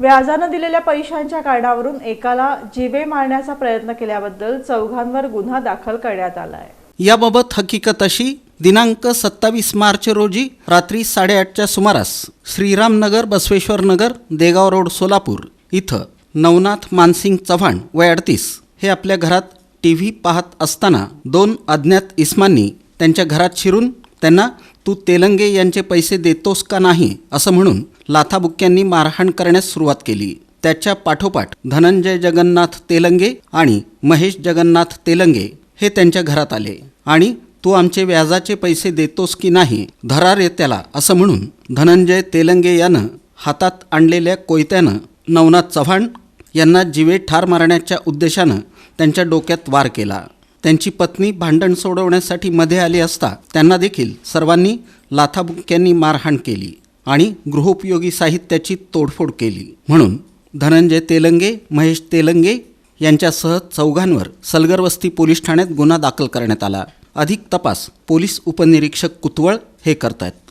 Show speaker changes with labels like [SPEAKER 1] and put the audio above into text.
[SPEAKER 1] व्याजानं दिलेल्या पैशांच्या कार्डावरून एकाला जीवे मारण्याचा प्रयत्न केल्याबद्दल चौघांवर गुन्हा दाखल करण्यात आला आहे
[SPEAKER 2] याबाबत हकीकत अशी दिनांक सत्तावीस मार्च रोजी रात्री साडेआठच्या सुमारास श्रीरामनगर बसवेश्वर नगर देगाव रोड सोलापूर इथं नवनाथ मानसिंग चव्हाण वय अडतीस हे आपल्या घरात टी व्ही पाहत असताना दोन अज्ञात इस्मांनी त्यांच्या घरात शिरून त्यांना तू तेलंगे यांचे पैसे देतोस का नाही? असं म्हणून लाथाबुक्क्यांनी मारहाण करण्यास सुरुवात केली. त्याच्या पाठोपाठ धनंजय जगन्नाथ तेलंगे आणि महेश जगन्नाथ तेलंगे हे त्यांच्या घरात आले. आणि तू आमचे व्याजाचे पैसे देतोस की नाही धरार ये त्याला असं म्हणून धनंजय तेलंगे यानं हातात आणलेल्या कोयत्यानं नवनाथ चव्हाण यांना जीवे ठार मारण्याच्या उद्देशानं त्यांच्या डोक्यात वार केला. त्यांची पत्नी भांडण सोडवण्यासाठी मध्ये आली असता त्यांना देखील सर्वांनी लाथाबुक्क्यांनी मारहाण केली. आणि गृहोपयोगी साहित्याची तोडफोड केली. म्हणून धनंजय तेलंगे महेश तेलंगे यांच्यासह चौघांवर सलगरवस्ती पोलीस ठाण्यात गुन्हा दाखल करण्यात आला. अधिक तपास पोलीस उपनिरीक्षक कुतवळ हे करतायत.